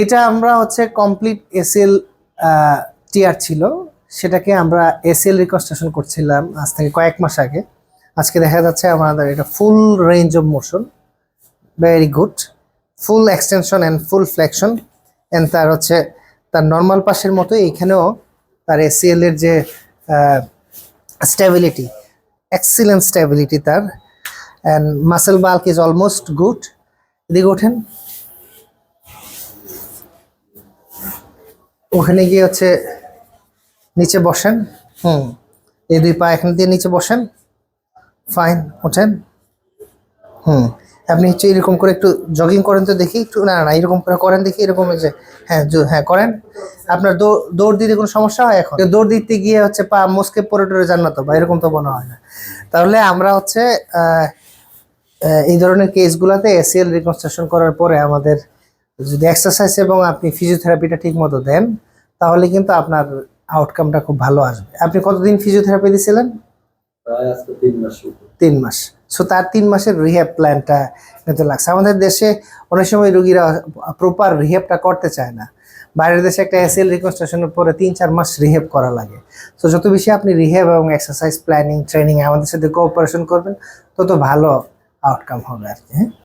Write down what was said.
এইটা আমরা হচ্ছে কমপ্লিট এসএল টিআর ছিল। সেটাকে আমরা এসএল রিকনস্ট্রাকশন করছিলাম আজ থেকে কয়েক মাস আগে। আজকে দেখা যাচ্ছে আমাদের এটা full range of motion very good full extension and full flexion and তার হচ্ছে, তার নর্মাল পাশের মতো এইখানেও তার এসিএল এর যে স্টেবিলিটি এক্সিলেন্ট স্টেবিলিটি তার। And muscle bulk is almost good এদিকে ওঠেন। ওখানে গিয়ে হচ্ছে নিচে বসেন, হুম, এই দুই পা এখান দিয়ে নিচে বসেন, ফাইন, ওঠেন, হুম, আপনি হচ্ছে এরকম করে একটু জগিং করেন তো দেখি, একটু, না না এরকম করে করেন দেখি, এরকম যে হ্যাঁ হ্যাঁ করেন। আপনার দৌড় দিতে কোনো সমস্যা হয় এখন? দৌড় দিতে গিয়ে হচ্ছে পা মুসকে পরে টরে যান না তো বা এরকম তো মনে হয় না। তাহলে আমরা হচ্ছে এই ধরনের কেসগুলোতে এসিএল রিকনস্ট্রাকশন করার পরে আমাদের যদি এক্সারসাইজ এবং আপনি ফিজিওথেরাপিটা ঠিক মতো দেন তাহলে কিন্তু আপনার আউটকামটা খুব ভালো আসবে। আপনি কতদিন ফিজিওথেরাপি দিয়েছিলেন তিন মাস সো তার তিন মাসের রিহ্যাব প্ল্যানটা নিতে লাগছে। আমাদের দেশে অনেক সময় রুগীরা প্রপার রিহ্যাবটা করতে চায় না। বাইরের দেশে একটা এসএল রিকনস্ট্রাকশনের পরে তিন চার মাস রিহ্যাব করা লাগে। সো যত বেশি আপনি রিহ্যাব এবং এক্সারসাইজ প্ল্যানিং ট্রেনিং আমাদের সাথে কোঅপারেশন করবেন তত ভালো আউটকাম হবে আর কি হ্যাঁ?